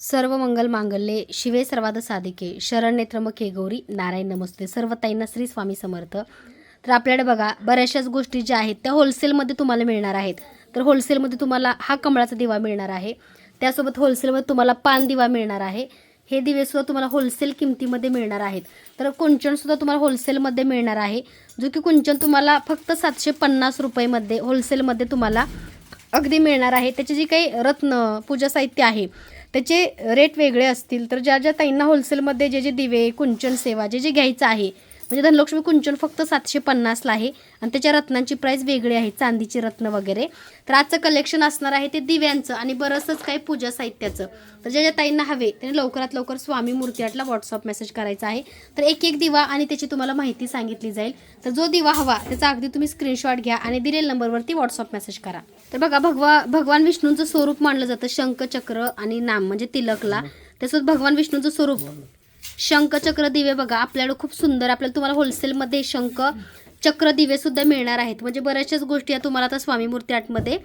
सर्व मंगल मांगल्ये शिवे सर्वाद साधिके शरण त्र्यंबके गौरी नारायण नमस्ते. सर्व ताईंना श्री स्वामी समर्थ. तर आपल्याकडे बघा बऱ्याचशाच गोष्टी ज्या आहेत त्या होलसेलमध्ये तुम्हाला मिळणार आहेत. तर होलसेलमध्ये तुम्हाला हा कमळाचा दिवा मिळणार आहे. त्यासोबत होलसेलमध्ये तुम्हाला पान दिवा मिळणार आहे. हे दिवेसुद्धा तुम्हाला होलसेल किमतीमध्ये मिळणार आहेत. तर कुंचनसुद्धा तुम्हाला होलसेलमध्ये मिळणार आहे. जो की कुंचन तुम्हाला फक्त सातशे पन्नास रुपयेमध्ये होलसेलमध्ये तुम्हाला अगदी मिळणार आहे. त्याचे जे काही रत्न पूजा साहित्य आहे त्याचे रेट वेगळे असतील तर ज्या ज्या ताईंना होलसेलमध्ये जे जे दिवे कुंचन सेवा जे जे घ्यायचं आहे म्हणजे धनलक्ष्मी कुंचन फक्त सातशे पन्नासला आहे आणि त्याच्या रत्नांची प्राईस वेगळी आहे चांदीची रत्न वगैरे. तर आजचं कलेक्शन असणार आहे ते दिव्यांचं आणि बरंचसंच काही पूजा साहित्याचं. तर ज्या ज्या ताईंना हवे त्यांनी लवकरात लवकर स्वामी मूर्ती व्हॉट्सअप मेसेज करायचा आहे. तर एक एक दिवा आणि त्याची तुम्हाला माहिती सांगितली जाईल. तर जो दिवा हवा त्याचा अगदी तुम्ही स्क्रीनशॉट घ्या आणि दिलेल्या नंबरवरती व्हॉट्सअप मेसेज करा. तर बघा भगवा भगवान विष्णूंचं स्वरूप मानलं जातं. शंख चक्र आणि नाम म्हणजे तिलकला. त्यासोबत भगवान विष्णूंचं स्वरूप शंख चक्र दिवे बघा आपल्याकडे खूप सुंदर आपल्याला तुम्हाला होलसेलमध्ये शंख चक्र दिवे सुद्धा मिळणार आहेत. म्हणजे बऱ्याचशाच गोष्टी या तुम्हाला आता स्वामी मूर्ती आर्टमध्ये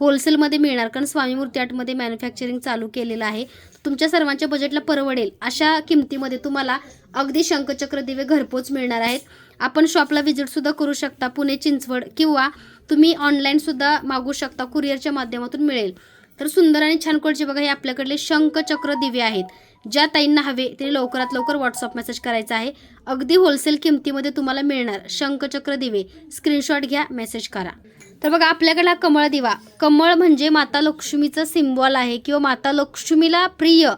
होलसेलमध्ये मिळणार कारण स्वामी मूर्ती आर्टमध्ये मॅन्युफॅक्चरिंग चालू केलेलं आहे. तुमच्या सर्वांच्या बजेटला परवडेल अशा किमतीमध्ये तुम्हाला अगदी शंखचक्र दिवे घरपोच मिळणार आहेत. आपण शॉपला व्हिजिटसुद्धा करू शकता पुणे चिंचवड किंवा तुम्ही ऑनलाईनसुद्धा मागू शकता कुरिअरच्या माध्यमातून मिळेल. तर सुंदर आणि छान क्वालिटीचे बघा हे आपल्याकडले शंखचक्र दिवे आहेत. ज्या ताईंना हवे ते लवकरात लवकर व्हॉट्सअप मेसेज करायचा आहे. अगदी होलसेल किमतीमध्ये तुम्हाला मिळणार शंखचक्र दिवे. स्क्रीनशॉट घ्या मेसेज करा. तर बघा आपल्याकडे हा कमळ दिवा. कमळ म्हणजे माता लक्ष्मीचं सिम्बॉल आहे किंवा माता लक्ष्मीला प्रिय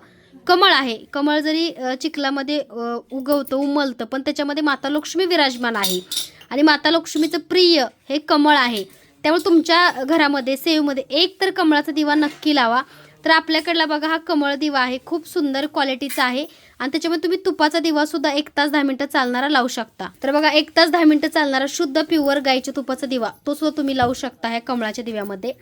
कमळ आहे. कमळ जरी चिखलामध्ये उगवतं उमलतं पण त्याच्यामध्ये माता लक्ष्मी विराजमान आहे. आणि माता लक्ष्मीचं प्रिय हे कमळ आहे. त्यामुळे तुमच्या घरामध्ये सेवमध्ये एक तर कमळाचा दिवा नक्की लावा. तर आपल्याकडला बघा हा कमळ दिवा आहे. खूप सुंदर क्वालिटीचा आहे. आणि त्याच्यामध्ये तुम्ही तुपाचा दिवा सुद्धा एक तास दहा मिनिटं चालणारा लावू शकता. तर बघा एक तास दहा मिनिटं चालणारा शुद्ध प्युअर गाईच्या तुपाचा दिवा तो सुद्धा तुम्ही लावू शकता ह्या कमळाच्या दिव्यामध्ये.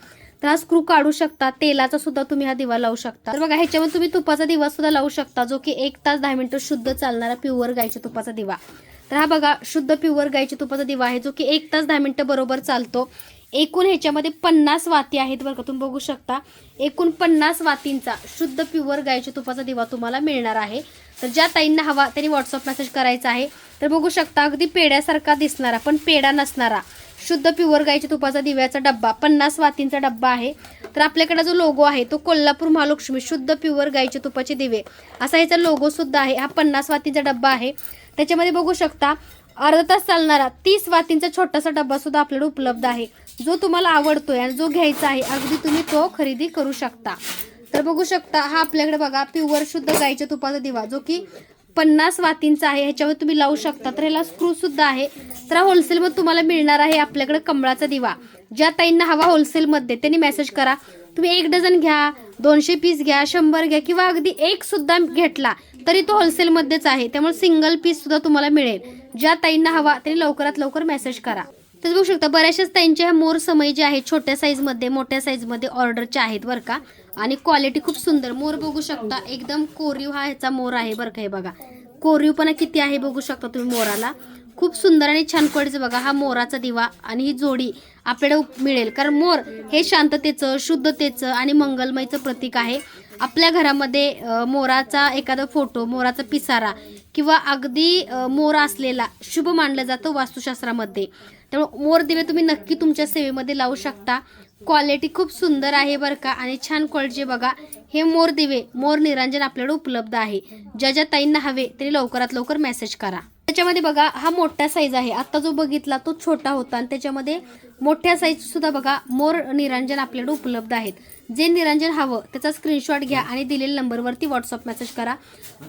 तर हा स्क्रू काढू शकता तेलाचा सुद्धा तुम्ही हा दिवा लावू शकता. तर बघा ह्याच्यामध्ये तुम्ही तुपाचा दिवा सुद्धा लावू शकता जो की एक तास दहा मिनिटं शुद्ध चालणारा प्युअर गाईच्या तुपाचा दिवा. तर हा बघा शुद्ध प्युअर गाईच्या तुपाचा दिवा आहे जो की एक तास दहा मिनिटं बरोबर चालतो. एकूण ह्याच्यामध्ये पन्नास वाती आहेत बरं का तुम्ही बघू शकता. एकूण पन्नास वातींचा शुद्ध प्युअर गायच्या तुपाचा दिवा तुम्हाला मिळणार आहे. तर ज्या ताईंना हवा त्यांनी व्हॉट्सअप मेसेज करायचा आहे. तर बघू शकता अगदी पेड्यासारखा दिसणारा पण पेढा नसणारा शुद्ध प्युअर गायच्या तुपाचा दिव्याचा डब्बा पन्नास वातींचा डब्बा आहे. तर आपल्याकडे जो लोगो आहे तो कोल्हापूर महालक्ष्मी शुद्ध प्युअर गायच्या तुपाचे दिवे. असा ह्याचा लोगो सुद्धा आहे. हा पन्नास वातींचा डब्बा आहे. त्याच्यामध्ये बघू शकता अर्धा तास चालणारा तीस वातींचा छोटासा डब्बा सुद्धा आपल्याकडे उपलब्ध आहे. जो तुम्हाला आवडतोय आणि जो घ्यायचा आहे अगदी तुम्ही तो खरेदी करू शकता. तर बघू शकता हा आपल्याकडे बघा प्युअर शुद्ध गाईच्या तुपाचा दिवा जो की पन्नास वातींचा आहे. ह्याच्यावर तुम्ही लावू शकता. तर ह्याला स्क्रू सुद्धा आहे. तर हा होलसेलमध्ये तुम्हाला मिळणार आहे आपल्याकडे कमळाचा दिवा. ज्या ताईंना हवा होलसेलमध्ये त्यांनी मेसेज करा. तुम्ही एक डझन घ्या दोनशे पीस घ्या शंभर घ्या किंवा अगदी एक सुद्धा घेतला तरी तो होलसेलमध्येच आहे. त्यामुळे सिंगल पीस सुद्धा तुम्हाला मिळेल. ज्या ताईंना हवा त्यांनी लवकरात लवकर मेसेज करा. तर बघू शकता बऱ्याचशाच ताईंच्या ह्या मोर समय जे आहेत छोट्या साईजमध्ये मोठ्या साईजमध्ये ऑर्डरच्या आहेत बरं का. आणि क्वालिटी खूप सुंदर. मोर बघू शकता एकदम कोरीव हा ह्याचा मोर आहे बरं का हे बघा. कोरीवपणा किती आहे बघू शकता तुम्ही मोराला. खूप सुंदर आणि छान क्वालिटीचं बघा हा मोराचा दिवा आणि ही जोडी आपल्याला मिळेल. कारण मोर हे शांततेचं शुद्धतेचं आणि मंगलमयचं प्रतीक आहे. आपल्या घरामध्ये मोराचा एखादा फोटो मोराचा पिसारा किंवा अगदी मोर असलेला शुभ मानलं जातं वास्तुशास्त्रामध्ये. त्यामुळे मोर दिवे तुम्ही नक्की तुमच्या सेवेमध्ये लावू शकता. क्वालिटी खूप सुंदर आहे बरं का आणि छान क्वालिटीचे बघा. हे मोर दिवे मोर निरांजन आपल्याकडे उपलब्ध आहे. ज्या ज्या ताईंना हवे तरी लवकरात लवकर मेसेज करा. त्याच्यामध्ये बघा हा मोठा साईज आहे. आता जो बघितला तो छोटा होता. आणि त्याच्यामध्ये मोठ्या साईज सुद्धा बघा मोर निरांजन आपल्याकडे उपलब्ध आहेत. जे निरांजन हवं त्याचा स्क्रीनशॉट घ्या आणि दिलेल्या नंबरवरती व्हॉट्सअप मेसेज करा.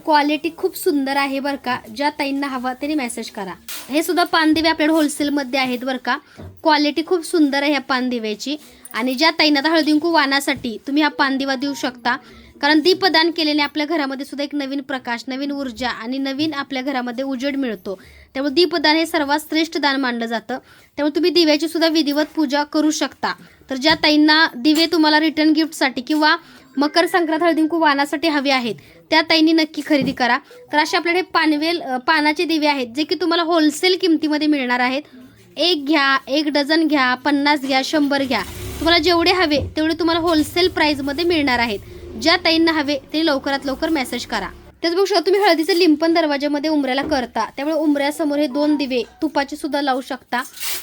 क्वालिटी खूप सुंदर आहे बरं का. ज्या ताईंना हवा त्यांनी मेसेज करा. हे सुद्धा पानदिवे आपल्याकडे होलसेलमध्ये आहेत बरं का. क्वालिटी खूप सुंदर आहे ह्या पानदिव्याची. आणि ज्या ताईंना आता हळदीकुंकू वाणासाठी तुम्ही हा पानदिवा देऊ शकता. कारण दीपदान केल्याने आपल्या घरामध्ये सुद्धा एक नवीन प्रकाश नवीन ऊर्जा आणि नवीन आपल्या घरामध्ये उजेड मिळतो. त्यामुळे दीपदान हे सर्वात श्रेष्ठ दान मानलं जातं. त्यामुळे तुम्ही दिव्याची सुद्धा विधिवत पूजा करू शकता. तर ज्या ताईंना दिवे तुम्हाला रिटर्न गिफ्टसाठी किंवा मकर संक्रांत हळदींकू वाहनासाठी हवे आहेत त्या ताईंनी नक्की खरेदी करा. तर असे आपल्याकडे पानवेल पानाचे दिवे आहेत जे की तुम्हाला होलसेल किमतीमध्ये मिळणार आहेत. एक घ्या एक डझन घ्या पन्नास घ्या शंभर घ्या. तुम्हाला जेवढे हवे तेवढे तुम्हाला होलसेल प्राईजमध्ये मिळणार आहेत. ज्या ताईंना हवे ते लवकरात लवकर मेसेज करा. त्याच बघू शकता तुम्ही हळदीचं लिंपण दरवाजामध्ये उमऱ्याला करता. त्यामुळे उमऱ्यासमोर हे दोन दिवे तुपाचे सुद्धा लावू शकता.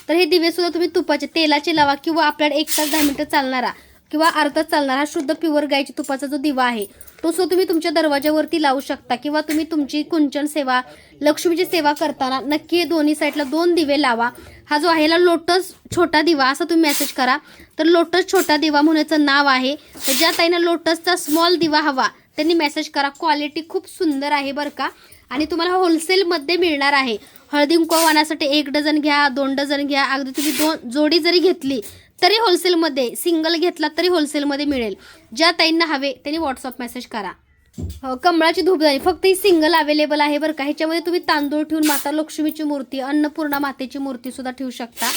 तर हे दिवे सुद्धा तुम्ही तुपाचे तेलाचे लावा किंवा आपल्याला एक तास दहा मिनिटं चालणारा किंवा अर्धा चालणारा हा शुद्ध प्युअर गायची तुपाचा जो दिवा आहे तो सुद्धा तुम्ही तुमच्या दरवाजावरती लावू शकता किंवा तुम्ही तुमची कुंचन सेवा लक्ष्मीची सेवा करताना नक्की हे दोन्ही साईडला दोन दिवे लावा. हा जो आहे लोटस छोटा दिवा असा तुम्ही मेसेज करा. तर लोटस छोटा दिवा म्हणून नाव आहे. तर ज्या ताईनं लोटसचा स्मॉल दिवा हवा त्यांनी मेसेज करा. क्वालिटी खूप सुंदर आहे बरं का. आणि तुम्हाला होलसेलमध्ये मिळणार आहे. हळदी वाणासाठी एक डझन घ्या दोन डझन घ्या. अगदी तुम्ही दोन जोडी जरी घेतली तरी होलसेलमध्ये सिंगल घेतला तरी होलसेलमध्ये मिळेल. ज्या ताईंना हवे त्यांनी व्हॉट्सअप मेसेज करा. हो, कमळाची धूपदाणी फक्त ही सिंगल अवेलेबल आहे बरं का. ह्याच्यामध्ये तुम्ही तांदूळ ठेवून माता लक्ष्मीची मूर्ती अन्नपूर्णा मातेची मूर्ती सुद्धा ठेवू शकता.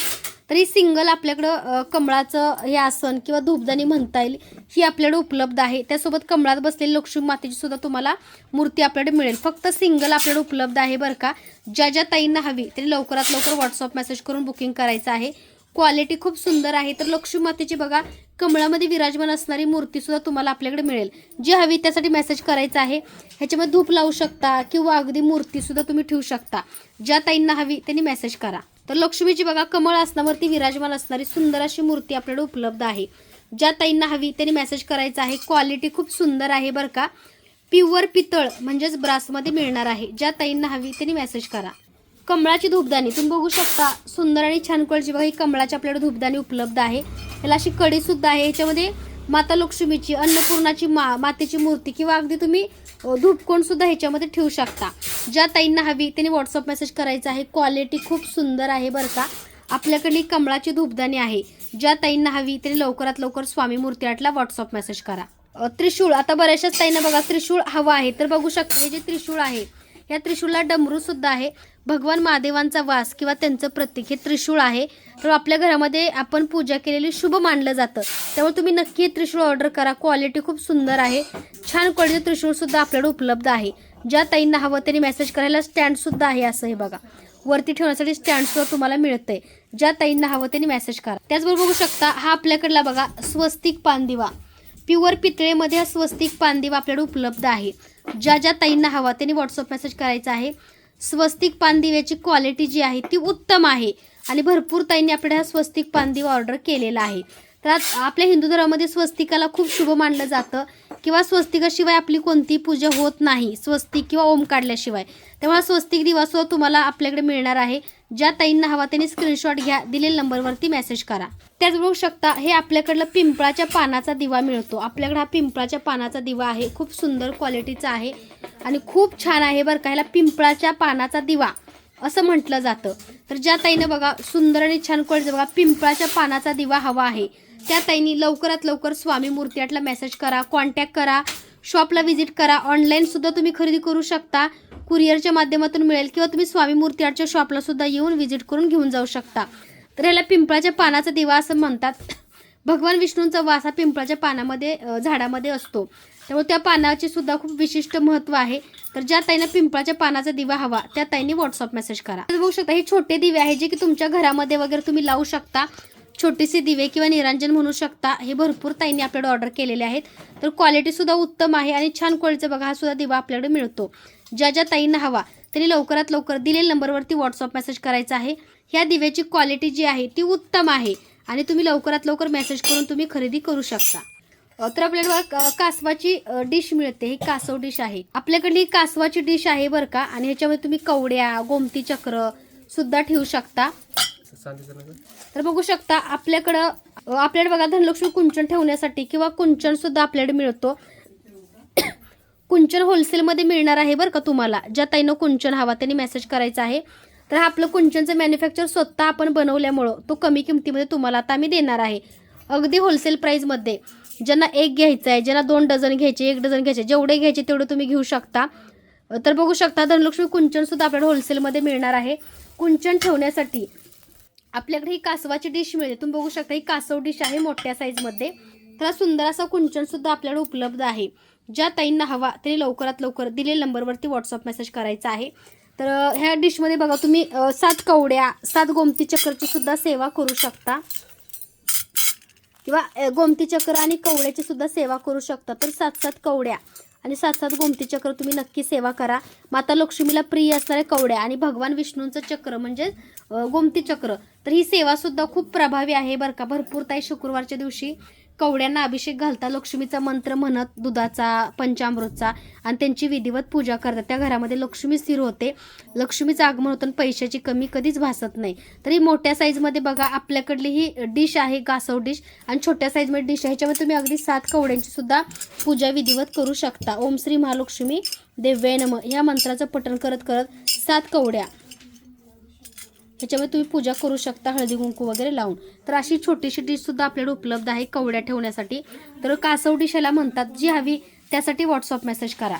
तर ही सिंगल आपल्याकडं कमळाचं हे आसन किंवा धूपदाणी म्हणता येईल ही आपल्याकडे उपलब्ध आहे. त्यासोबत कमळात बसलेली लक्ष्मी मातेची सुद्धा तुम्हाला मूर्ती आपल्याकडे मिळेल. फक्त सिंगल आपल्याकडे उपलब्ध आहे बरं का. ज्या ज्या ताईंना हवी तरी लवकरात लवकर व्हॉट्सअप मेसेज करून बुकिंग करायचं आहे. क्वालिटी खूप सुंदर आहे. तर लक्ष्मी मातेची बघा कमळामध्ये विराजमान असणारी मूर्ती सुद्धा तुम्हाला आपल्याकडे मिळेल. जी हवी त्यासाठी मेसेज करायचा आहे. ह्याच्यामध्ये धूप लावू शकता किंवा अगदी मूर्ती सुद्धा तुम्ही ठेवू शकता. ज्या ताईंना हवी त्यांनी मेसेज करा. तर लक्ष्मीची बघा कमळ आसनावरती विराजमान असणारी सुंदर अशी मूर्ती आपल्याकडे उपलब्ध आहे. ज्या ताईंना हवी त्यांनी मेसेज करायचा आहे. क्वालिटी खूप सुंदर आहे बरं का. प्युअर पितळ म्हणजेच ब्रासमध्ये मिळणार आहे. ज्या ताईंना हवी त्यांनी मेसेज करा. कमळाची धूपदाणी. तुम्ही बघू शकता सुंदर आणि छान क्वालिटीची बघा ही कमळाची आपल्याकडे धूपदाणी उपलब्ध आहे. याला अशी कडी सुद्धा आहे. याच्यामध्ये माता लक्ष्मीची अन्नपूर्णाची मा मातेची मूर्ती किंवा अगदी तुम्ही धूपकोणसुद्धा धूपकोण सुद्धा ह्याच्यामध्ये ठेवू शकता. ज्या ताईंना हवी त्यांनी व्हॉट्सअप मेसेज करायचा आहे. क्वालिटी खूप सुंदर आहे बरं का. आपल्याकडली कमळाची धूपदाणी आहे. ज्या ताईंना हवी त्यांनी लवकरात लवकर स्वामी मूर्ती आटला व्हॉट्सअप मेसेज करा त्रिशूळ. आता बऱ्याचशाच ताईंना बघा त्रिशूळ हवा आहे. तर बघू शकता हे जे त्रिशूळ आहे या त्रिशूळला डमरू सुद्धा आहे. भगवान महादेवांचा वास किंवा त्यांचं प्रतीक हे त्रिशूळ आहे. तर आपल्या घरामध्ये आपण पूजा केलेली शुभ मानलं जातं. त्यामुळे तुम्ही नक्की हे त्रिशूळ ऑर्डर करा. क्वालिटी खूप सुंदर आहे. छान क्वालिटीचं त्रिशूळ सुद्धा आपल्याकडे उपलब्ध आहे. ज्या ताईंना हवं त्यांनी मेसेज करायला स्टँड सुद्धा आहे असं हे बघा. वरती ठेवण्यासाठी स्टँड सुद्धा तुम्हाला मिळतंय. ज्या ताईंना हवं त्यांनी मेसेज करा. त्याचबरोबर बघू शकता हा आपल्याकडला बघा स्वस्तिक पानदिवा. प्युअर पितळेमध्ये हा स्वस्तिक पानदिवा आपल्याकडे उपलब्ध आहे. ज्या ज्या ताईंना हवा त्यांनी व्हॉट्सअप मेसेज करायचा आहे. स्वस्तिक पानदिव्याची क्वालिटी जी आहे ती उत्तम आहे. आणि भरपूर ताईंनी आपल्या हा स्वस्तिक पानदिवा ऑर्डर केलेला आहे. तर आपल्या हिंदू धर्मामध्ये स्वस्तिकाला खूप शुभ मानलं जातं. किंवा स्वस्तिकाशिवाय आपली कोणती पूजा होत नाही स्वस्तिक किंवा ओम काढल्याशिवाय. त्यामुळे स्वस्तिक दिवा सुद्धा तुम्हाला आपल्याकडे मिळणार आहे. ज्या ताईंना हवा त्यांनी स्क्रीनशॉट घ्या दिलेल्या नंबरवरती मेसेज करा. त्याच बघू शकता हे आपल्याकडलं पिंपळाच्या पानाचा दिवा मिळतो. आपल्याकडे हा पिंपळाच्या पानाचा दिवा आहे. खूप सुंदर क्वालिटीचा आहे आणि खूप छान आहे बरं का. ह्याला पिंपळाच्या पानाचा दिवा असं म्हटलं जातं. तर ज्या ताईनं बघा सुंदर आणि छान क्वालिटी बघा पिंपळाच्या पानाचा दिवा हवा आहे. त्या ताईंनी लवकरात लवकर स्वामी मूर्ती आटला मेसेज करा कॉन्टॅक्ट करा शॉपला व्हिजिट करा. ऑनलाईनसुद्धा तुम्ही खरेदी करू शकता. कुरिअरच्या माध्यमातून मिळेल किंवा तुम्ही स्वामी मूर्ती आर्टच्या शॉपला सुद्धा येऊन व्हिजिट करून घेऊन जाऊ शकता. तर ह्याला पिंपळाच्या पानाचा दिवा असं म्हणतात. भगवान विष्णूंचा वास हा पिंपळाच्या पानामध्ये झाडामध्ये असतो. त्यामुळे त्या पानाचे सुद्धा खूप विशिष्ट महत्त्व आहे. तर ज्या ताईंना पिंपळाच्या पानाचा दिवा हवा त्या ताईंनी व्हॉट्सअप मेसेज करा. बघू शकता हे छोटे दिवे आहे जे की तुमच्या घरामध्ये वगैरे तुम्ही लावू शकता. छोटीशी दिवे किंवा निरांजन म्हणू शकता. हे भरपूर ताईंनी आपल्याकडे ऑर्डर केलेले आहेत. तर क्वालिटी सुद्धा उत्तम आहे आणि छान क्वालिटीचा बघा हा सुद्धा दिवा आपल्याकडे मिळतो. ज्या ज्या ताईंना हवा त्यांनी लवकरात लवकर दिलेल्या नंबरवरती व्हॉट्सअप मेसेज करायचा आहे. ह्या दिव्याची क्वालिटी जी आहे ती उत्तम आहे आणि तुम्ही लवकरात लवकर मेसेज करून तुम्ही खरेदी करू शकता. तर आपल्याला कासवाची डिश मिळते. ही कासव डिश आहे. आपल्याकडली ही कासवाची डिश आहे बरं का आणि ह्याच्यामध्ये तुम्ही कवड्या गोमती चक्र सुद्धा ठेवू शकता. तर बघू शकता आपल्याकडं आपल्याकडे बघा धनलक्ष्मी कुंचन ठेवण्यासाठी किंवा कुंचन सुद्धा आपल्याकडे मिळतो. कुंचन होलसेलमध्ये मिळणार आहे बरं का तुम्हाला ज्या ताईनं कुंचन हवा त्यांनी मेसेज करायचा आहे. तर हा आपलं कुंचनचं मॅन्युफॅक्चर स्वतः आपण बनवल्यामुळं तो कमी किमतीमध्ये तुम्हाला आता आम्ही देणार आहे. अगदी होलसेल प्राईजमध्ये ज्यांना एक घ्यायचं आहे ज्यांना दोन डझन घ्यायचे एक डझन घ्यायचे जेवढे घ्यायचे तेवढे तुम्ही घेऊ शकता. तर बघू शकता धनलक्ष्मी कुंचन सुद्धा आपल्याला होलसेलमध्ये मिळणार आहे. कुंचन ठेवण्यासाठी आपल्याकडे ही कासवाची डिश मिळते. तुम्ही बघू शकता ही कासव डिश आहे मोठ्या साईजमध्ये तर हा सुंदर असा कुंचन सुद्धा आपल्याकडे उपलब्ध आहे. ज्या ताईंना हवा तरी लवकरात लवकर दिलेल्या नंबरवरती व्हॉट्सअप मेसेज करायचा आहे. तर ह्या डिशमध्ये बघा तुम्ही सात कवड्या सात गोमती चक्करची सुद्धा सेवा करू शकता. किंवा गोमती चक्र आणि कवड्याची सुद्धा सेवा करू शकता. तर सात सात कवड्या. आणि सात सात गोमती चक्र तुम्ही नक्की सेवा करा. माता लक्ष्मीला प्रिय असणाऱ्या कवड्या आणि भगवान विष्णूंचं चक्र म्हणजे गोमती चक्र. तर ही सेवा सुद्धा खूप प्रभावी आहे बरं का. भरपूर ताई शुक्रवारच्या दिवशी कवड्यांना अभिषेक घालता लक्ष्मीचा मंत्र म्हणत दुधाचा पंचामृतचा आणि त्यांची विधिवत पूजा करतात. त्या घरामध्ये लक्ष्मी स्थिर होते. लक्ष्मीचं आगमन होतं आणि पैशाची कमी कधीच भासत नाही. तरी मोठ्या साईजमध्ये बघा आपल्याकडली ही डिश आहे कासव डिश आणि छोट्या साईजमध्ये डिश आहे. ह्याच्यामध्ये तुम्ही अगदी सात कवड्यांची सुद्धा पूजा विधिवत करू शकता. ओम श्री महालक्ष्मी देव्य नम. या मंत्राचं पठण करत करत सात कवड्या. त्याच्यामुळे तुम्ही पूजा करू शकता हळदी कुंकू वगैरे लावून. तर अशी छोटीशी डिशसुद्धा आपल्याकडे उपलब्ध आहे कवड्या ठेवण्यासाठी. तर कासव डिश याला म्हणतात जी हवी त्यासाठी व्हॉट्सअप मेसेज करा.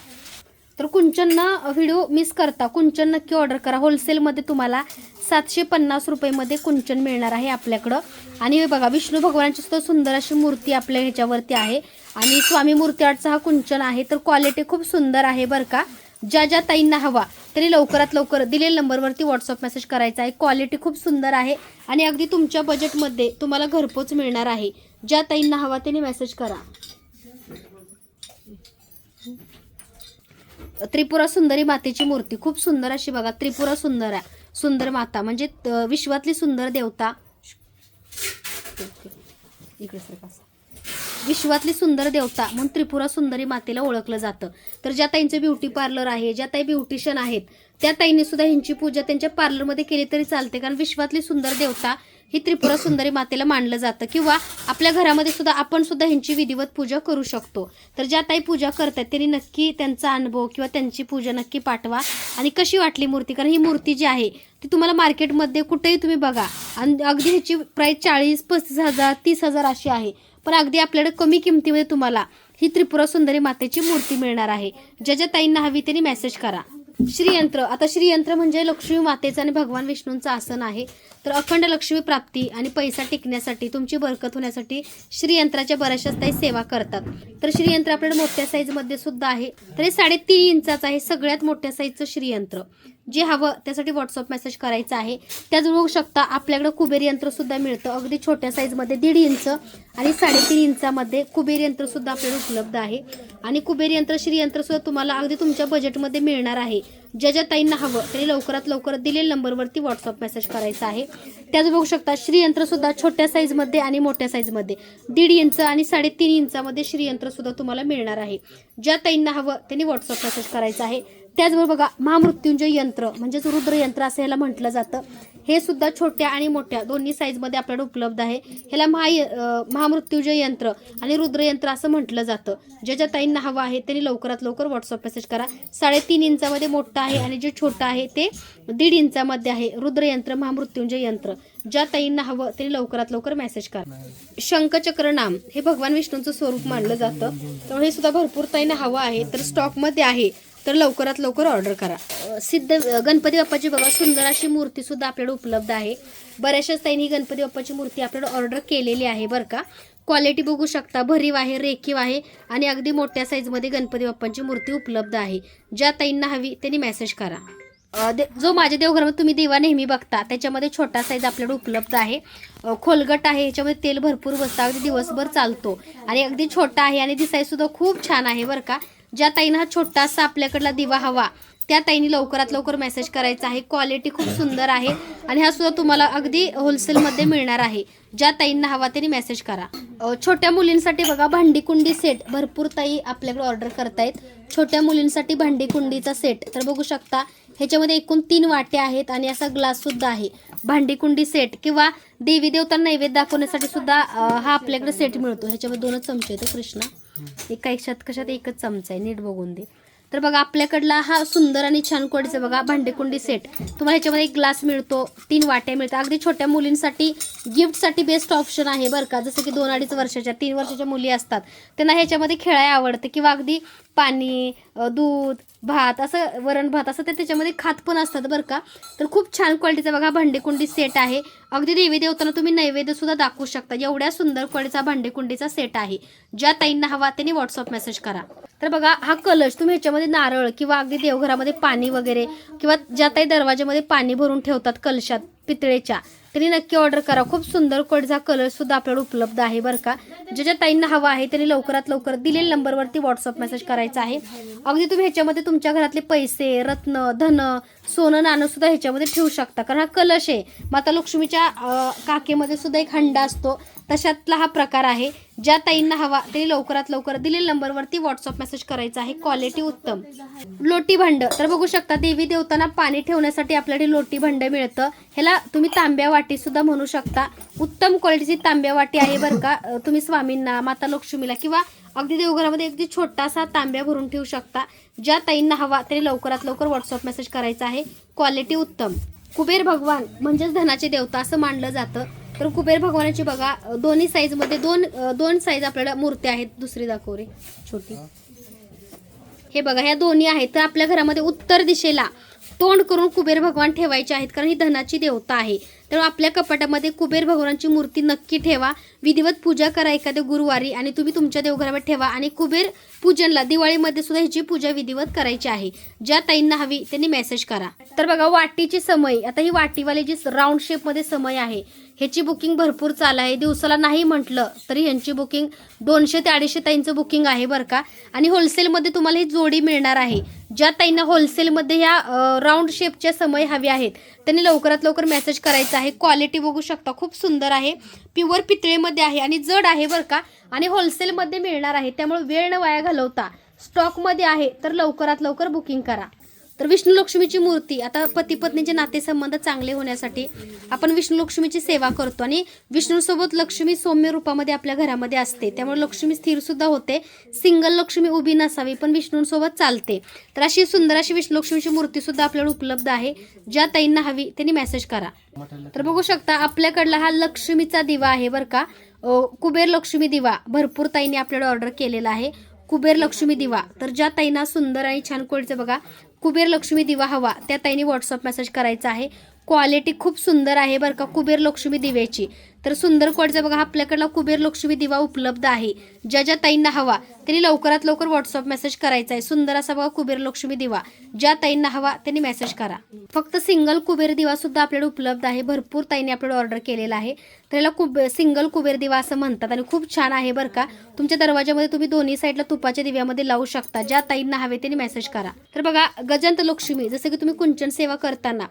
तर कुंचनना व्हिडिओ मिस करता कुंचन नक्की ऑर्डर करा. होलसेलमध्ये तुम्हाला सातशे पन्नास रुपयेमध्ये कुंचन मिळणार आहे आपल्याकडं. आणि हे बघा विष्णू भगवानची सुद्धा सुंदर अशी मूर्ती आपल्या ह्याच्यावरती आहे. आणि स्वामी मूर्ती आर्टचा हा कुंचन आहे तर क्वालिटी खूप सुंदर आहे बरं का. ज्या ज्या ताईंना हवा तरी लवकरात लवकर दिलेल्या नंबरवरती व्हॉट्सअप मेसेज करायचा आहे. क्वालिटी खूप सुंदर आहे आणि अगदी तुमच्या बजेटमध्ये तुम्हाला घरपोच मिळणार आहे. ज्या ताईंना हवा त्यांनी मेसेज करा. त्रिपुरा सुंदरी मातेची मूर्ती. खूप सुंदर अशी बघा त्रिपुरा सुंदर आहे. सुंदर माता म्हणजे त- विश्वातली सुंदर देवता. इकडे सर विश्वातली सुंदर देवता म्हणून त्रिपुरा सुंदरी मातेला ओळखलं जातं. तर ज्या ताईंचं ब्युटी पार्लर आहे ज्या ताई ब्युटिशियन आहेत त्या ताईंनी सुद्धा ह्यांची पूजा त्यांच्या पार्लरमध्ये केली तरी चालते. कारण विश्वातली सुंदर देवता ही त्रिपुरा सुंदरी मातेला मानलं जातं. किंवा आपल्या घरामध्ये सुद्धा आपण सुद्धा ह्यांची विधिवत पूजा करू शकतो. तर ज्या ताई पूजा करतात त्यांनी नक्की त्यांचा अनुभव किंवा त्यांची पूजा नक्की पाठवा. आणि कशी वाटली मूर्ती? कारण ही मूर्ती जी आहे ती तुम्हाला मार्केटमध्ये कुठेही तुम्ही बघा. आणि अगदी ह्याची प्राईस चाळीस पस्तीस हजार तीस हजार अशी आहे. पण अगदी आपल्याकडे कमी किमतीमध्ये तुम्हाला ही त्रिपुरा सुंदरी मातेची मूर्ती मिळणार आहे. ज्या ज्या ताईंना हवी त्यांनी मेसेज करा. श्रीयंत्र. आता श्रीयंत्र म्हणजे लक्ष्मी मातेचं आणि भगवान विष्णूंचं आसन आहे. तर अखंड लक्ष्मी प्राप्ती आणि पैसा टिकण्यासाठी तुमची बरकत होण्यासाठी श्रीयंत्राच्या बऱ्याचशाच ताई सेवा करतात. तर श्रीयंत्र आपल्याकडे मोठ्या साईजमध्ये सुद्धा आहे. तर हे साडेतीन इंचाचं आहे सगळ्यात मोठ्या साईजचं श्रीयंत्र. जे हवं त्यासाठी व्हॉट्सअप मेसेज करायचा आहे. त्याच बघू शकता आपल्याकडं कुबेर यंत्रसुद्धा मिळतं. अगदी छोट्या साईजमध्ये दीड इंच आणि साडेतीन इंचामध्ये कुबेर यंत्रसुद्धा आपल्याला उपलब्ध आहे. आणि कुबेर यंत्र श्रीयंत्रसुद्धा तुम्हाला अगदी तुमच्या बजेटमध्ये मिळणार आहे. ज्या ज्या ताईंना हवं तरी लवकरात लवकर दिलेल्या नंबरवरती व्हॉट्सअप मेसेज करायचा आहे. त्याच बघू शकता श्रीयंत्रसुद्धा छोट्या साईजमध्ये आणि मोठ्या साईजमध्ये दीड इंच आणि साडेतीन इंचामध्ये श्रीयंत्रसुद्धा तुम्हाला मिळणार आहे. ज्या ताईंना हवं त्यांनी व्हॉट्सअप मेसेज करायचा आहे. त्याचबरोबर बघा महामृत्युंजय यंत्र म्हणजेच रुद्र यंत्र असं ह्याला म्हटलं जातं. हे सुद्धा छोट्या आणि मोठ्या दोन्ही साईजमध्ये आपल्याला उपलब्ध आहे. ह्याला महा अं, महामृत्युंजय यंत्र आणि रुद्र यंत्र असं म्हटलं जातं. ज्या ज्या ताईंना हवं आहे त्यांनी लवकरात लवकर व्हॉट्सअप मेसेज करा. साडेतीन इंचामध्ये मोठं आहे आणि जे छोटं आहे ते दीड इंचामध्ये आहे. रुद्र यंत्र महामृत्युंजय यंत्र. ज्या ताईंना हवं त्यांनी लवकरात लवकर मेसेज करा. शंखचक्र नाम हे भगवान विष्णूंचं स्वरूप मानलं जातं. त्यामुळे हे सुद्धा भरपूर ताईंना हवं आहे. तर स्टॉकमध्ये आहे. तर लवकरात लवकर ऑर्डर करा. सिद्ध गणपती बाप्पाची बघा सुंदर अशी मूर्ती सुद्धा आपल्याकडे उपलब्ध आहे. बऱ्याचशाच ताईंनी गणपती बाप्पाची मूर्ती आपल्याकडे ऑर्डर केलेली आहे बरं का. क्वालिटी बघू शकता भरीव आहे रेखीव आहे आणि अगदी मोठ्या साईजमध्ये गणपती बाप्पांची मूर्ती उपलब्ध आहे. ज्या ताईंना हवी त्यांनी मेसेज करा. दे- जो माझ्या देवघरामध्ये तुम्ही दिवा नेहमी बघता त्याच्यामध्ये छोटा साईज आपल्याकडे उपलब्ध आहे. खोलगट आहे ह्याच्यामध्ये तेल भरपूर बसतं अगदी दिवसभर चालतो. आणि अगदी छोटा आहे आणि दिसायसुद्धा खूप छान आहे बरं का. ज्या ताईनं हा छोटासा आपल्याकडला दिवा हवा त्या ताईने लवकरात लवकर मेसेज करायचा आहे. क्वालिटी खूप सुंदर आहे आणि हा सुद्धा तुम्हाला अगदी होलसेलमध्ये मिळणार आहे. ज्या ताईंना हवा त्यांनी मेसेज करा. छोट्या मुलींसाठी बघा भांडीकुंडी सेट भरपूर ताई आपल्याकडे ऑर्डर करतायत. छोट्या मुलींसाठी भांडीकुंडीचा सेट तर बघू शकता ह्याच्यामध्ये एकूण तीन वाट्या आहेत आणि असा ग्लाससुद्धा आहे. भांडीकुंडी सेट किंवा देवी देवता नैवेद्य दाखवण्यासाठी सुद्धा हा आपल्याकडे सेट मिळतो. ह्याच्यामध्ये दोनच चमचे येतो हो, कृष्णा. एका एकशात कशात एकच चमचा आहे नीट बघून दे. तर बघा आपल्याकडला हा सुंदर आणि छान क्वालिटीचा बघा भांडेकुंडी सेट तुम्हाला ह्याच्यामध्ये एक ग्लास मिळतो तीन वाट्या मिळतात. अगदी छोट्या मुलींसाठी गिफ्टसाठी बेस्ट ऑप्शन आहे बरं का. जसं की दोन अडीच वर्षाच्या तीन वर्षाच्या मुली असतात. त्यांना ह्याच्यामध्ये खेळायला आवडतं किंवा अगदी पाणी दूध भात असं वरण भात असं ते त्याच्यामध्ये खात पण असतात बरं का. तर खूप छान क्वालिटीचा बघा भांडेकुंडी सेट आहे. अगदी देवी देवताना तुम्ही नैवेद्यसुद्धा दाखवू शकता. एवढ्या सुंदर क्वालिटीचा भांडेकुंडीचा सेट आहे. ज्या ताईंना हवा त्यांनी व्हॉट्सअप मेसेज करा. तर बघा हा कलश तुम्ही ह्याच्यामध्ये नारळ किंवा अगदी देवघरामध्ये पाणी वगैरे किंवा ज्या ताई दरवाज्यामध्ये पाणी भरून ठेवतात कलशात पितळेच्या त्यांनी नक्की ऑर्डर करा. खूप सुंदर कोडचा कलर सुद्धा आपल्याला उपलब्ध आहे बरं का. ज्याच्या ताईंना हवा आहे त्यांनी लवकरात लवकर दिलेल्या नंबरवरती व्हॉट्सअप मेसेज करायचा आहे. अगदी तुम्ही ह्याच्यामध्ये तुमच्या घरातले पैसे रत्न धन सोनं नाणं सुद्धा ह्याच्यामध्ये ठेवू शकता. कारण हा कलश आहे. माता लक्ष्मीच्या काकेमध्ये सुद्धा एक हंडा असतो. तशातला हा प्रकार आहे. ज्या ताईंना हवा ते लवकरात लवकर दिलेल्या नंबरवरती व्हॉट्सअप मेसेज करायचा आहे. क्वालिटी उत्तम. लोटी भांड. तर बघू शकता देवी देवतांना पाणी ठेवण्यासाठी आपल्याकडे लोटी भांड मिळतं. ह्याला तुम्ही तांब्या वाटी सुद्धा म्हणू शकता. उत्तम क्वालिटीची तांब्या वाटी आहे बरं का. तुम्ही स्वामींना माता लक्ष्मीला किंवा अगदी देवघरामध्ये अगदी छोटासा तांब्या भरून ठेवू शकता. ज्या ताईंना हवा ते लवकरात लवकर व्हॉट्सअप मेसेज करायचा आहे. क्वालिटी उत्तम. कुबेर भगवान म्हणजेच धनाचे देवता असं मानलं जातं. तर कुबेर भगवानाची बघा दोन्ही साईजमध्ये दोन दोन साईज आपल्याला मूर्त्या आहेत दुसरी दाखव रे छोटी. हे बघा ह्या दोन्ही आहेत. तर आपल्या घरामध्ये उत्तर दिशेला तोंड करून कुबेर भगवान ठेवायचे आहेत कारण ही धनाची देवता आहे. तर आपल्या कपाटामध्ये कुबेर भगवानाची मूर्ती नक्की ठेवा. विधिवत पूजा करा एखाद्या गुरुवारी आणि तुम्ही तुमच्या देवघरावर ठेवा आणि कुबेर पूजनला दिवाळीमध्ये सुद्धा ह्याची पूजा विधिवत करायची आहे. ज्या ताईंना हवी त्यांनी मेसेज करा. तर बघा वाटीची समय आता ही वाटीवाली जी राऊंड शेपमध्ये समय आहे ह्याची बुकिंग भरपूर चालू आहे. दिवसाला नाही म्हटलं तरी ह्यांची बुकिंग दोनशे ते अडीचशे ताईंचं बुकिंग आहे बरं का. आणि होलसेलमध्ये तुम्हाला ही जोडी मिळणार आहे. ज्या ताईंना होलसेलमध्ये ह्या राऊंड शेपच्या समय हवी आहेत त्यांनी लवकरात लवकर मेसेज करायचा आहे. क्वालिटी बघू शकता खूप सुंदर आहे. प्युअर पितळेमध्ये आहे आणि जड आहे बरं का. आणि होलसेलमध्ये मिळणार आहे. त्यामुळे वेळ न वाया घालवता. स्टॉकमध्ये आहे तर लवकरात लवकर बुकिंग करा. तर विष्णू लक्ष्मीची मूर्ती आता पती पत्नीचे नातेसंबंध चांगले होण्यासाठी आपण विष्णू लक्ष्मीची सेवा करतो. आणि विष्णूसोबत लक्ष्मी सौम्य रूपामध्ये आपल्या घरामध्ये असते. त्यामुळे लक्ष्मी स्थिर सुद्धा होते. सिंगल लक्ष्मी उभी नसावी पण विष्णूंसोबत चालते. तर अशी सुंदर अशी विष्णू लक्ष्मीची मूर्ती सुद्धा आपल्याला उपलब्ध आहे. ज्या ताईंना हवी त्यांनी मेसेज करा. तर बघू शकता आपल्याकडला हा लक्ष्मीचा दिवा आहे बरं का. कुबेर लक्ष्मी दिवा. भरपूर ताईंनी आपल्याला ऑर्डर केलेला आहे. कुबेर लक्ष्मी दिवा. तर ज्या ताईंना सुंदर आणि छान कोळीचं बघा कुबेर लक्ष्मी दिवा हवा त्या ताईंनी व्हॉट्सअप मेसेज करायचा आहे. क्वालिटी खूप सुंदर आहे बरं का कुबेर लक्ष्मी दिव्याची. तर सुंदर क्वालिटीचा बघा आपल्याकडला कुबेर लक्ष्मी दिवा उपलब्ध आहे. ज्या ज्या ताईंना हवा त्यांनी लवकरात लवकर व्हॉट्सअप मेसेज करायचा आहे. सुंदर असा बघा कुबेर लक्ष्मी दिवा. ज्या ताईंना हवा त्यांनी मेसेज करा. फक्त सिंगल कुबेर दिवा सुद्धा आपल्याकडे उपलब्ध आहे. भरपूर ताईंनी आपल्याला ऑर्डर केलेला आहे. तर याला कुबे सिंगल कुबेर दिवा असं म्हणतात आणि खूप छान आहे बरं का. तुमच्या दरवाजामध्ये तुम्ही दोन्ही साईडला तुपाच्या दिव्यामध्ये लावू शकता. ज्या ताईंना हवे त्यांनी मेसेज करा. तर बघा गजंत लक्ष्मी जसं की तुम्ही कुंचन सेवा करताना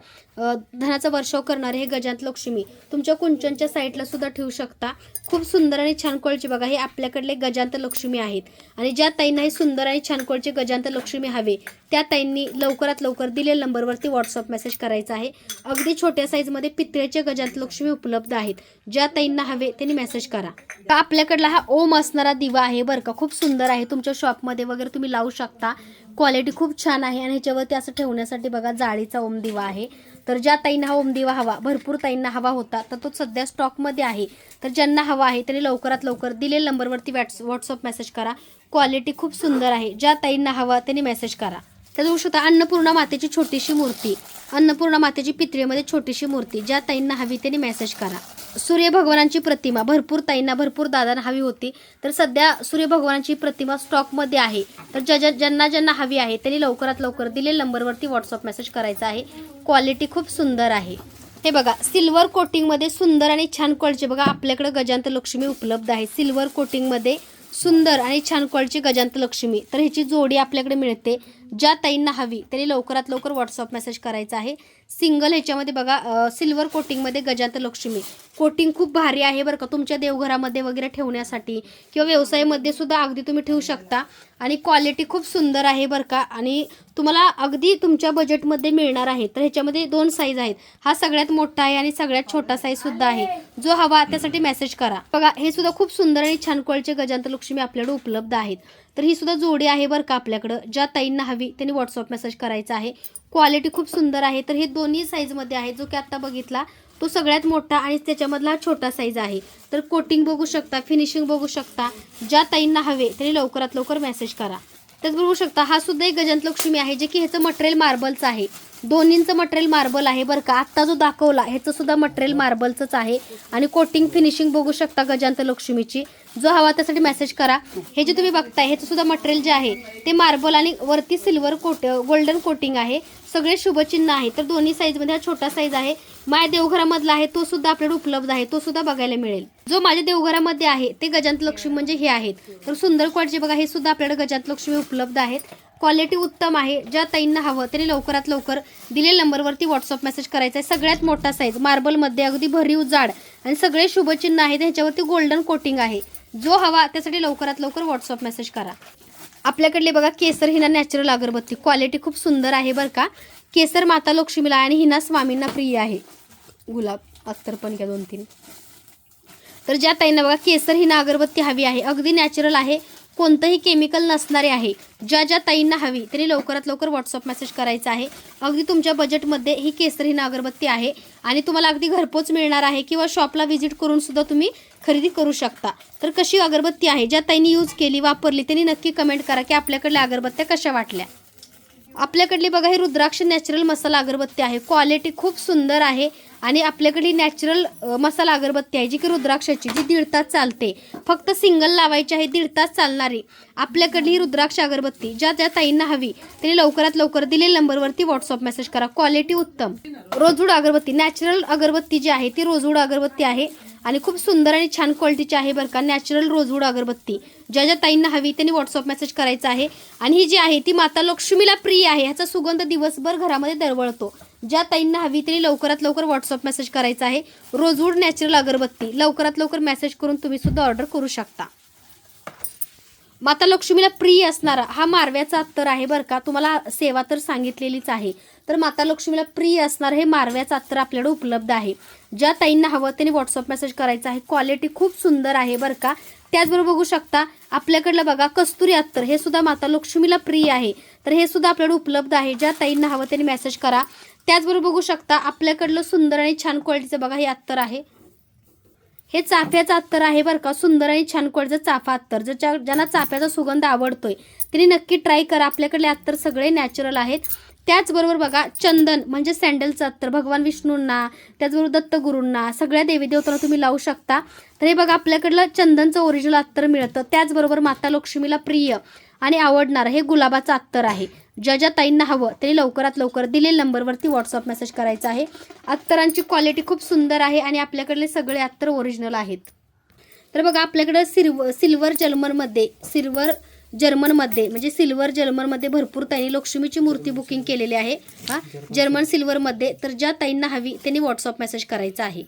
धनाचा वर्षाव करणारे हे गजांत लक्ष्मी तुमच्या कुंचनच्या साईडला सुद्धा ठेवू शकता. खूप सुंदर आणि छान कोळची बघा हे आपल्याकडले गजांत लक्ष्मी आहेत. आणि ज्या ताईंना हे सुंदर आणि छान क्वालिटीचे गजांत लक्ष्मी हवे त्या ताईंनी लवकरात लवकर दिलेल्या नंबरवरती व्हॉट्सअप मेसेज करायचा आहे. अगदी छोट्या साईजमध्ये पितळेचे गजांत लक्ष्मी उपलब्ध आहेत. ज्या ताईंना हवे त्यांनी मेसेज करा. आपल्याकडला हा ओम असणारा दिवा आहे बरं का. खूप सुंदर आहे. तुमच्या शॉपमध्ये वगैरे तुम्ही लावू शकता. क्वालिटी खूप छान आहे आणि ह्याच्यावरती असं ठेवण्यासाठी बघा जाळीचा ओम दिवा आहे. तर ज्या ताईंना हा ओम दिवा हवा भरपूर ताईंना हवा होता तर तो सध्या स्टॉकमध्ये आहे. तर ज्यांना हवा आहे त्यांनी लवकरात लवकर दिलेल्या नंबरवरती व्हॅट्स व्हॉट्सअप मेसेज करा. क्वालिटी खूप सुंदर आहे. ज्या ताईंना हवा त्यांनी मेसेज करा. तर बघू शकता अन्नपूर्णा मातेची छोटीशी मूर्ती. अन्नपूर्णा मातेची पितळेमध्ये छोटीशी मूर्ती ज्या ताईंना हवी त्यांनी मेसेज करा. सूर्य भगवानांची प्रतिमा भरपूर ताईंना भरपूर दादांना हवी होती तर सध्या सूर्य भगवानांची प्रतिमा स्टॉकमध्ये आहे. तर ज्या ज्या- ज्यांना ज्यांना हवी आहे त्यांनी लवकरात लवकर दिलेल्या नंबरवरती व्हॉट्सअप मेसेज करायचा आहे. क्वालिटी खूप सुंदर आहे. हे बघा सिल्वर कोटिंगमध्ये सुंदर आणि छान क्वालिटीचे बघा आपल्याकडे गजांत लक्ष्मी उपलब्ध आहे. सिल्वर कोटिंगमध्ये सुंदर आणि छान क्वालिटीची गजांत लक्ष्मी. तर ह्याची जोडी आपल्याकडे मिळते. ज्या ताईंना हवी त्यांनी लवकरात लवकर व्हॉट्सअप मेसेज करायचा आहे. सिंगल ह्याच्यामध्ये बघा सिल्वर कोटिंगमध्ये गजांत लक्ष्मी. कोटिंग खूप भारी आहे बरं का तुमच्या देवघरामध्ये वगैरे ठेवण्यासाठी किंवा व्यवसायामध्ये सुद्धा अगदी तुम्ही ठेवू शकता. आणि क्वालिटी खूप सुंदर आहे बरं का आणि तुम्हाला अगदी तुमच्या बजेटमध्ये मिळणार आहे. तर ह्याच्यामध्ये दोन साईज आहेत. हा सगळ्यात मोठा आहे आणि सगळ्यात छोटा साईज सुद्धा आहे. जो हवा त्यासाठी मेसेज करा. बघा हे सुद्धा खूप सुंदर आणि छान क्वालिटीचे गजांत लक्ष्मी आपल्याकडे उपलब्ध आहेत. तर ही सुद्धा जोडी आहे बरं का आपल्याकडं ज्या ताईंना हवी. त्यांनी व्हॉट्सअप मेसेज करायचा आहे. क्वालिटी खूप सुंदर आहे. तर हे दोन्ही साईजमध्ये आहे. जो की आत्ता बघितला तो सगळ्यात मोठा आणि त्याच्यामधला हा छोटा साईज आहे. तर कोटिंग बघू शकता फिनिशिंग बघू शकता. ज्या ताईंना हवे त्यांनी लवकरात लवकर मेसेज करा. त्याच बघू शकता हा सुद्धा एक गजंत लक्ष्मी आहे जे की ह्याचं मटेरियल मार्बलचं आहे. दोन्हींचं मटेरियल मार्बल आहे बरं का. आत्ता जो दाखवला ह्याचं सुद्धा मटेरियल मार्बलचंच आहे. आणि कोटिंग फिनिशिंग बघू शकता गजांत लक्ष्मीची जो हवा त्यासाठी मेसेज करा. हे जे तुम्ही बघताय ह्याचं सुद्धा मटेरियल जे आहे ते मार्बल आणि वरती सिल्वर कोट गोल्डन कोटिंग आहे. सगळे शुभचिन्ह आहे. तर दोन्ही साईजमध्ये हा छोटा साईज आहे. माझ्या देवघरामधला आहे तो सुद्धा आपल्याकडे उपलब्ध आहे. तो सुद्धा बघायला मिळेल. जो माझ्या देवघरामध्ये आहे ते गजांत लक्ष्मी म्हणजे हे आहेत. तर सुंदर क्वालिटीचे बघा हे सुद्धा आपल्याकडे गजांत लक्ष्मी उपलब्ध आहेत. क्वालिटी उत्तम आहे. ज्या ताईंना हवं त्यांनी लवकरात लवकर दिलेल्या नंबरवरती व्हॉट्सअप मेसेज करायचा आहे. सगळ्यात मोठा साईज मार्बलमध्ये अगदी भरीव जाड आणि सगळे शुभचिन्ह आहेत. ह्याच्यावरती गोल्डन कोटिंग आहे. जो हवा त्यासाठी लवकरात लवकर व्हॉट्सअप मेसेज करा. आपल्याकडली बघा केसर हिना नॅचरल अगरबत्ती. क्वालिटी खूप सुंदर आहे बरं का. केसर माता लक्ष्मीला आणि हिना स्वामींना प्रिय आहे. गुलाब अत्तर पण घ्या दोन तीन तर ज्या ताईंना बघा केसर हिना अगरबत्ती हवी आहे. अगदी नॅचरल आहे. कोणतंही केमिकल नसणारे आहे. ज्या ज्या ताईंना हवी तरी लवकरात लवकर व्हॉट्सअप मेसेज करायचा आहे. अगदी तुमच्या बजेटमध्ये ही केसरहीन अगरबत्ती आहे आणि तुम्हाला अगदी घरपोच मिळणार आहे किंवा शॉपला व्हिजिट करून सुद्धा तुम्ही खरेदी करू शकता. तर कशी अगरबत्ती आहे? ज्या ताईंनी यूज केली वापरली त्यांनी नक्की कमेंट करा की आपल्याकडल्या अगरबत्त्या कशा वाटल्या? आपल्याकडली बघा ही रुद्राक्ष नॅचरल मसाला अगरबत्ती आहे. क्वालिटी खूप सुंदर आहे. आणि आपल्याकडे नॅचरल मसाला अगरबत्ती आहे जी की रुद्राक्षाची जी दीड तास चालते. फक्त सिंगल लावायची आहे दीड तास चालणारी. आपल्याकडली ही रुद्राक्ष अगरबत्ती ज्या ज्या ताईंना हवी त्यांनी लवकरात लवकर दिलेल्या नंबरवरती व्हॉट्सअप मेसेज करा. क्वालिटी उत्तम. रोजवूड अगरबत्ती नॅचरल अगरबत्ती जी आहे ती रोजवूड अगरबत्ती आहे. आणि खूप सुंदर आणि छान क्वालिटीची आहे बरं का नॅचरल रोजवूड अगरबत्ती. ज्या ज्या ताईंना हवी त्यांनी व्हॉट्सअप मेसेज करायचा आहे. आणि ही जी आहे ती माता लक्ष्मीला प्रिय आहे ह्याचा सुगंध दिवसभर घरामध्ये दरवळतो. ज्या ताईंना हवी त्यांनी लवकरात लवकर व्हॉट्सअप मेसेज करायचा आहे. रोजवूड नॅचरल अगरबत्ती. लवकरात लवकर मेसेज करून तुम्ही सुद्धा ऑर्डर करू शकता. माता लक्ष्मीला प्रिय असणारा हा मारव्याचा अत्तर आहे बरं का तुम्हाला सेवा तर सांगितलेलीच आहे. तर माता लक्ष्मीला प्रिय असणार हे मारव्याचं अत्तर आपल्याकडे उपलब्ध आहे. ज्या ताईंना हवं त्यांनी व्हॉट्सअप मेसेज करायचा आहे. क्वालिटी खूप सुंदर आहे बरं का. त्याचबरोबर बघू शकता आपल्याकडलं बघा कस्तुरी अत्तर हे सुद्धा माता लक्ष्मीला प्रिय आहे. तर हे सुद्धा आपल्याकडे उपलब्ध आहे. ज्या ताईंना हवं त्यांनी मेसेज करा. त्याचबरोबर बघू शकता आपल्याकडलं सुंदर आणि छान क्वालिटीचं बघा हे अत्तर आहे. हे चाफ्याचं अत्तर आहे बरं का. सुंदर आणि छान क्वालिटीचं चाफा अत्तर. ज्याच्या ज्यांना चाफ्याचा सुगंध आवडतोय त्यांनी नक्की ट्राय करा. आपल्याकडले अत्तर सगळे नॅचरल आहेत. त्याचबरोबर बघा चंदन म्हणजे सँडलचं अत्तर भगवान विष्णूंना त्याचबरोबर दत्तगुरूंना सगळ्या देवी देवतांना तुम्ही लावू शकता. तर हे बघा आपल्याकडलं चंदनचं ओरिजिनल अत्तर मिळतं. त्याचबरोबर माता लक्ष्मीला प्रिय आणि आवडणारं हे गुलाबाचं अत्तर आहे. ज्या ज्या ताईंना हवं त्यांनी लवकरात लवकर दिलेल्या नंबरवरती व्हॉट्सअप मेसेज करायचा आहे. अत्तरांची क्वालिटी खूप सुंदर आहे आणि आपल्याकडले सगळे अत्तर ओरिजिनल आहेत. तर बघा आपल्याकडं सिल्व सिल्वर जर्मनमध्ये सिल्वर जर्मनमध्ये म्हणजे सिल्वर जर्मनमध्ये भरपूर ताईंनी लक्ष्मीची मूर्ती बुकिंग केलेली आहे. हा? जर्मन सिल्वरमध्ये तर ज्या ताईंना हवी त्यांनी व्हॉट्सअप मेसेज करायचा आहे.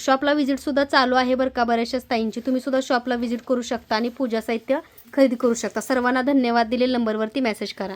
शॉपला व्हिजिट सुद्धा चालू आहे बरं का बऱ्याचशाच ताईंची. तुम्ही सुद्धा शॉपला व्हिजिट करू शकता आणि पूजा साहित्य खरेदी करू शकता. सर्वांना धन्यवाद दिले नंबरवरती मेसेज करा.